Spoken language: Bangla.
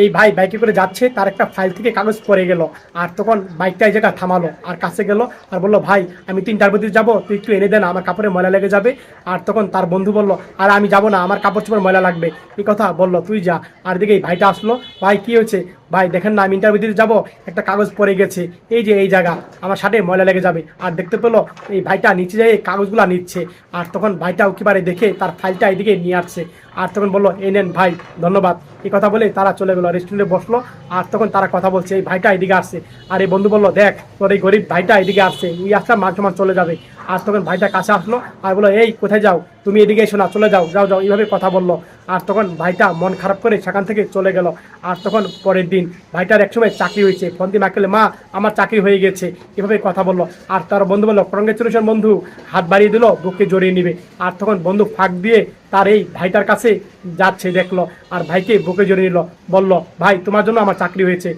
এই ভাই বাইকে করে যাচ্ছে, তার একটা ফাইল থেকে কাগজ পরে গেল। আর তখন বাইকটা এই জায়গা থামালো, আর কাছে গেল, আর বলল, ভাই, আমি তিনটার দিতে যাব, তুই একটু এনে দে না, আমার কাপড়ে ময়লা লেগে যাবে। আর তখন তার বন্ধু বলল, আর, আমি যাব না, আমার কাপড় চোপড় ময়লা লাগবে। এই কথা বলল, তুই যা। আর দিকে এই ভাইটা আসলো, ভাই, কি হয়েছে? ভাই, দেখেন না, আমি দিতে যাব, একটা কাগজ পড়ে গেছে। এই যে এই জায়গা, আমার সাথে ময়লা লেগে যাবে। আর দেখতে পেল, এই ভাইটা নিচে যেয়ে কাগজগুলো নিচ্ছে। আর তখন ভাইটাও কিবারে দেখে তার ফাইলটা এদিকে নিয়ে আসছে। আর তখন বলল, এই নেন ভাই, ধন্যবাদ। এই কথা বলে তারা চলে গেলো রেস্টুরেন্টে বসল। আর তখন তারা কথা বলছে, এই ভাইটা এদিকে আসছে। আর এই বন্ধু বলল, দেখ, তোর এই গরিব ভাইটা এদিকে আসছে এই আসটা মান সমান চলে যাবে। আর তখন ভাইটা কাছে আসলো আর বলল, এই, কোথায় যাও? তুমি এদিকে এসো না, চলে যাও যাও যাও। এইভাবে কথা বলল। আর তখন ভাইটা মন খারাপ করে সেখান থেকে চলে গেল। আর তখন পরের দিন ভাইটার একসময় চাকরি হয়েছে। ফোন দিয়ে মাকে মা, আমার চাকরি হয়ে গেছে। এভাবে কথা বলল। আর তার বন্ধু বলল কংগ্রেচুলেশন বন্ধু, হাত বাড়িয়ে দিল বুকে জড়িয়ে নিবে। আর তখন বন্ধু ফাঁক দিয়ে তার এই ভাইটার কাছে যাচ্ছে, দেখল। আর ভাইকে বুকে জড়িয়ে নিল, বলল, ভাই, তোমার জন্য আমার চাকরি হয়েছে।